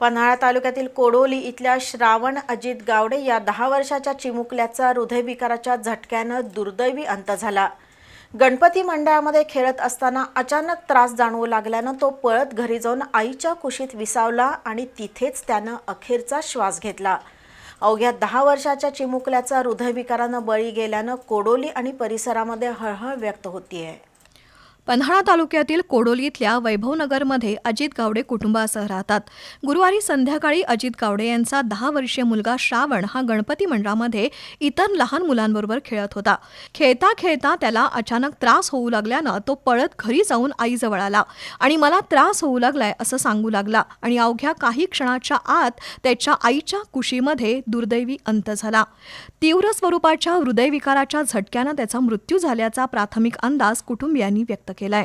पन्हाळा तालुक्यातील कोडोली इथल्या श्रावण अजित गावडे या दहा वर्षाच्या चिमुकल्याचा हृदयविकाराच्या झटक्यानं दुर्दैवी अंत झाला. गणपती मंडळामध्ये खेळत असताना अचानक त्रास जाणवू लागल्यानं तो पळत घरी जाऊन आईच्या कुशीत विसावला आणि तिथेच त्यानं अखेरचा श्वास घेतला. अवघ्या दहा वर्षाच्या चिमुकल्याचा हृदयविकारानं बळी गेल्यानं कोडोली आणि परिसरामध्ये हळहळ व्यक्त होतीये. पन्हाळा तालुक्यातील कोडोली इथल्या वैभवनगरमध्ये अजित गावडे कुटुंबासह राहतात. गुरुवारी संध्याकाळी अजित गावडे यांचा दहा वर्षीय मुलगा श्रावण हा गणपती मंडळामध्ये इतर लहान मुलांबरोबर खेळत होता. खेळता खेळता त्याला अचानक त्रास होऊ लागल्यानं तो पळत घरी जाऊन आईजवळ आला. आणि मला त्रास होऊ लागलाय असं सांगू लागला आणि अवघ्या काही क्षणाच्या आत त्याच्या आईच्या कुशीमध्ये दुर्दैवी अंत झाला. तीव्र स्वरूपाच्या हृदयविकाराच्या झटक्यानं त्याचा मृत्यू झाल्याचा प्राथमिक अंदाज कुटुंबियांनी व्यक्त केलाय.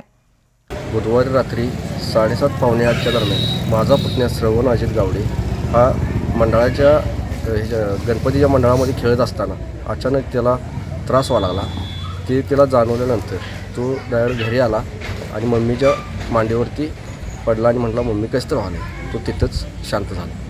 बुधवारी रात्री साडेसात पावणे आठच्या दरम्यान माझा पुतण्या श्रवण अजित गावडे हा मंडळाच्या ह्याच्या- गणपतीच्या मंडळामध्ये खेळत असताना अचानक त्याला त्रास व्हायला लागला. ते त्याला जाणवल्यानंतर तो डायरेक्ट घरी आला आणि मम्मीच्या मांडीवरती पडला आणि म्हटला मम्मी कसं तर व्हायला तो तिथंच शांत झाला.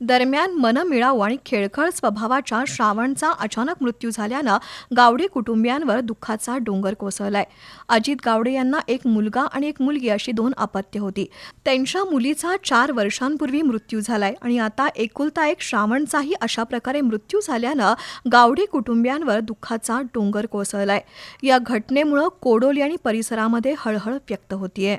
दरम्यान मनमिळाऊ आणि खेळखळ स्वभावाच्या श्रावणचा अचानक मृत्यू झाल्यानं गावडे कुटुंबियांवर दुःखाचा डोंगर कोसळलाय. अजित गावडे यांना एक मुलगा आणि एक मुलगी अशी दोन अपत्य होती. त्यांच्या मुलीचा चार वर्षांपूर्वी मृत्यू झालाय आणि आता एकुलता एक श्रावणचाही अशा प्रकारे मृत्यू झाल्यानं गावडे कुटुंबियांवर दुःखाचा डोंगर कोसळलाय. या घटनेमुळं कोडोली आणि परिसरामध्ये हळहळ व्यक्त होतीये.